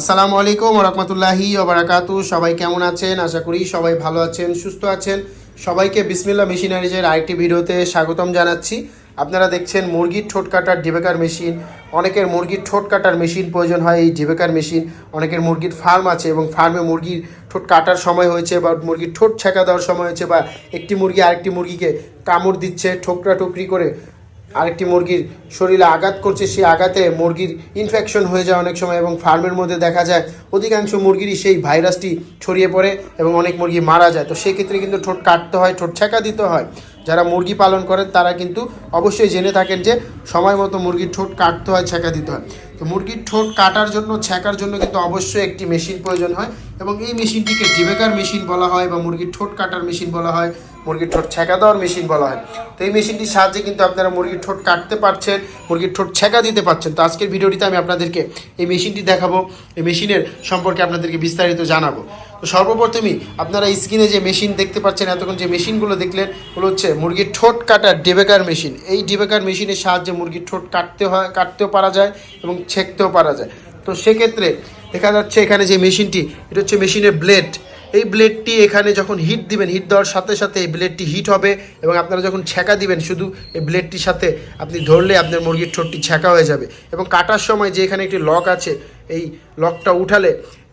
আসসালামু আলাইকুম রহমতুল্লাহি ওবরাকাতু সবাই কেমন আছেন? আশা করি সবাই ভালো আছেন, সুস্থ আছেন। সবাইকে বিসমিল্লা মেশিনারিজের আরেকটি ভিডিওতে স্বাগতম জানাচ্ছি। আপনারা দেখছেন মুরগির ঠোঁট কাটার ডিবেকার মেশিন। অনেকের মুরগির ঠোঁট কাটার মেশিন প্রয়োজন হয় এই ডিবেকার মেশিন। অনেকের মুরগির ফার্ম আছে এবং ফার্মে মুরগির ঠোঁট কাটার সময় হয়েছে বা মুরগির ঠোঁট ছেঁকা দেওয়ার সময় হয়েছে বা একটি মুরগি আরেকটি মুরগিকে কামড় দিচ্ছে, ঠোকরা টুকরি করে। আরেকটি মুরগির শরীরে আঘাত করছে, সেই আঘাতে মুরগির ইনফেকশন হয়ে যায় অনেক সময় এবং ফার্মের মধ্যে দেখা যায় অধিকাংশ মুরগিরই সেই ভাইরাসটি ছড়িয়ে পড়ে এবং অনেক মুরগি মারা যায়। তো সেক্ষেত্রে কিন্তু ঠোঁট কাটতে হয়, ঠোঁট ছেঁকা দিতে হয়। যারা মুরগি পালন করেন, তারা কিন্তু অবশ্যই জেনে থাকেন যে সময় মতো মুরগির ঠোঁট কাটতে হয়, ছেঁকা দিতে হয়। তো মুরগির ঠোঁট কাটার জন্য, ছেঁকার জন্য কিন্তু অবশ্যই একটি মেশিন প্রয়োজন হয় এবং এই মেশিনটিকে ডিবেকার মেশিন বলা হয় বা মুরগির ঠোঁট কাটার মেশিন বলা হয়। মুরগির ঠোঁট ছেঁকা দেওয়ার মেশিন বলা হয়। তো এই মেশিনটির সাহায্যে কিন্তু আপনারা মুরগির ঠোঁট কাটতে পারছেন, মুরগির ঠোঁট ছেঁকা দিতে পারছেন। তো আজকের ভিডিওটিতে আমি আপনাদেরকে এই মেশিনটি দেখাবো, এই মেশিনের সম্পর্কে আপনাদেরকে বিস্তারিত জানাব। তো সর্বপ্রথমই আপনারা স্ক্রিনে যে মেশিন দেখতে পাচ্ছেন, এতক্ষণ যে মেশিনগুলো দেখলেন, ওগুলো হচ্ছে মুরগির ঠোঁট কাটার ডেবেকার মেশিন। এই ডেবেকার মেশিনের সাহায্যে মুরগির ঠোঁট কাটতে হয়, কাটতেও পারা যায় এবং ছেঁকতেও পারা যায়। তো সেক্ষেত্রে দেখা যাচ্ছে এখানে যে মেশিনটি, এটা হচ্ছে মেশিনের ব্লেড। এই ব্লেডটি এখানে যখন হিট দিবেন হিট দেওয়ার সাথে সাথে এই ব্লেডটি হিট হবে এবং আপনারা যখন ছ্যাঁকা দিবেন, শুধু এই ব্লেডটির সাথে আপনি ধরলে আপনার মুরগির ঠোঁটটি ছ্যাঁকা হয়ে যাবে। এবং কাটার সময় যে এখানে একটি লক আছে, এই লকটা উঠালে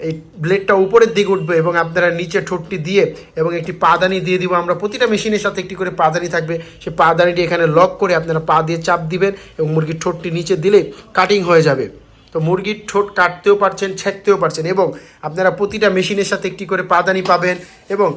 এই ব্লেডটা উপরের দিকে উঠবে এবং আপনারা নিচে ঠোঁটটি দিয়ে এবং একটি পাদানি দিয়ে দিব। আমরা প্রতিটা মেশিনের সাথে একটি করে পাদানি থাকবে। সেই পাদানিটি এখানে লক করে আপনারা পা দিয়ে চাপ দিবেন এবং মুরগির ঠোঁটটি নিচে দিলে কাটিং হয়ে যাবে। তো মুরগির ঠোঁট কাটতেও পারছেন ছেঁকতেও পারছেন এবং আপনারা প্রতিটা মেশিনের সাথে একটি করে পাদানি পাবেন এবং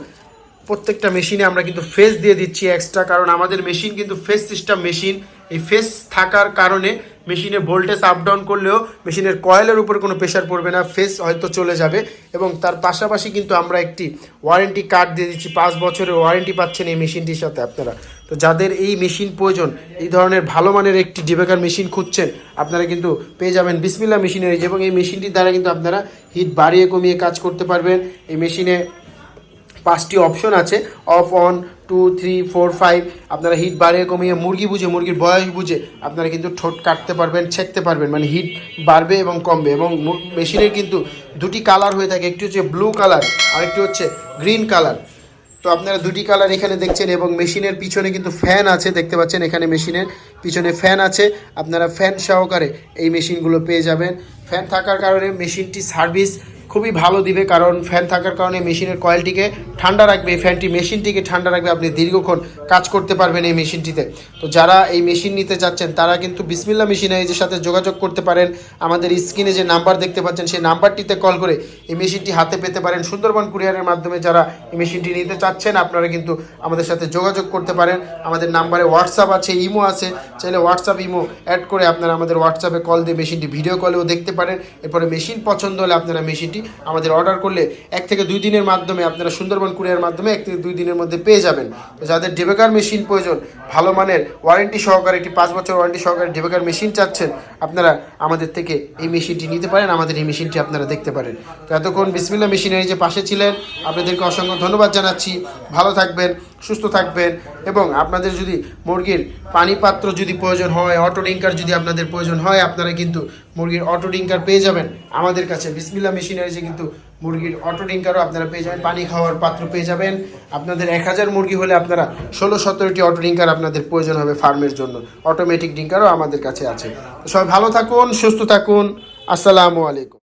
প্রত্যেকটা মেশিনে আমরা কিন্তু ফেস দিয়ে দিচ্ছি এক্সট্রা কারণ আমাদের মেশিন কিন্তু ফেস সিস্টেম মেশিন এই ফেস থাকার কারণে মেশিনে ভোল্টেজ আপ ডাউন করলেও মেশিনের কয়েলের উপর কোনো প্রেশার পড়বে না ফেস হয়তো চলে যাবে এবং তার পাশাপাশি কিন্তু আমরা একটি ওয়ারেন্টি কার্ড দিয়ে দিচ্ছি। পাঁচ বছরের ওয়ারেন্টি পাচ্ছেন এই মেশিনটির সাথে আপনারা। তো যাদের এই মেশিন প্রয়োজন, এই ধরনের ভালো মানের একটি ডিবেকার মেশিন খুঁজছেন, আপনারা কিন্তু পেয়ে যাবেন বিসমিল্লা মেশিনের এবং এই মেশিনটির দ্বারা কিন্তু আপনারা হিট বাড়িয়ে কমিয়ে কাজ করতে পারবেন। এই মেশিনে পাঁচটি অপশন আছে, off, on, two, three, four, five. আপনারা হিট বাড়িয়ে কমিয়ে মুরগি বুঝে, মুরগির বয়স বুঝে আপনারা কিন্তু ঠোঁট কাটতে পারবেন, ছেঁকতে পারবেন মানে হিট বাড়বে এবং কমবে এবং মেশিনের কিন্তু দুটি কালার হয়ে থাকে, একটি হচ্ছে ব্লু কালার, আরেকটি হচ্ছে গ্রিন কালার। তো আপনারা দুটি কালার এখানে দেখছেন এবং মেশিনের পিছনে কিন্তু ফ্যান আছে, দেখতে পাচ্ছেন এখানে মেশিনের পিছনে ফ্যান আছে। আপনারা ফ্যান সহকারে এই মেশিনগুলো পেয়ে যাবেন। ফ্যান থাকার কারণে মেশিনটি সার্ভিস খুবই ভালো দিবে, কারণ ফ্যান থাকার কারণে মেশিনের কয়েলটিকে ঠান্ডা রাখবে, এই ফ্যানটি মেশিনটিকে ঠান্ডা রাখবে, আপনি দীর্ঘক্ষণ কাজ করতে পারবেন এই মেশিনটিতে। তো যারা এই মেশিন নিতে চাচ্ছেন, তারা কিন্তু বিসমিল্লা মেশিনারিজের সাথে যোগাযোগ করতে পারেন। আমাদের স্ক্রিনে যে নাম্বার দেখতে পাচ্ছেন, সেই নাম্বারটিতে কল করে এই মেশিনটি হাতে পেতে পারেন। সুন্দরবন কুরিয়ারের মাধ্যমে যারা এই মেশিনটি নিতে চাচ্ছেন, আপনারা কিন্তু আমাদের সাথে যোগাযোগ করতে পারেন। আমাদের নাম্বারে হোয়াটসঅ্যাপ আছে, ইমো আছে। চাইলে হোয়াটসঅ্যাপ ইমো অ্যাড করে আপনারা আমাদের হোয়াটসঅ্যাপে কল দিয়ে মেশিনটি ভিডিও কলেও দেখতে পারেন। এরপরে মেশিন পছন্দ হলে আপনারা মেশিনটি আমাদের অর্ডার করলে এক থেকে দুই দিনের মাধ্যমে আপনারা সুন্দরবন কুরিয়ার মাধ্যমে এক থেকে দুই দিনের মধ্যে পেয়ে যাবেন। তো যাদের ডেবেকার মেশিন প্রয়োজন, ভালো মানের ওয়ারেন্টি সহকারে, একটি পাঁচ বছর ওয়ারেন্টি সহকারে ডেবেকার মেশিন চাচ্ছেন, আপনারা আমাদের থেকে এই মেশিনটি নিতে পারেন, আমাদের এই মেশিনটি আপনারা দেখতে পারেন। তো এতক্ষণ বিসমিল্লা মেশিনারি যে পাশে ছিলেন, আপনাদেরকে অসংখ্য ধন্যবাদ জানাচ্ছি। ভালো থাকবেন সুস্থ থাকবেন এবং আপনাদের যদি মুরগির পানি পাত্র যদি প্রয়োজন হয় অটো ডিঙ্কার যদি আপনাদের প্রয়োজন হয়, আপনারা কিন্তু মুরগির অটো ডিঙ্কার পেয়ে যাবেন। আমাদের কাছে বিসমিল্লা মেশিনারি যে কিন্তু মুরগির অটো ডিঙ্কারও আপনারা পেয়ে যাবেন, পানি খাওয়ার পাত্র পেয়ে যাবেন। আপনাদের এক হাজার মুরগি হলে আপনারা ষোলো সতেরোটি অটো ডিঙ্কার আপনাদের প্রয়োজন হবে ফার্মের জন্য। অটোমেটিক ডিঙ্কারও আমাদের কাছে আছে। সবাই ভালো থাকুন, সুস্থ থাকুন। আসসালামু আলাইকুম।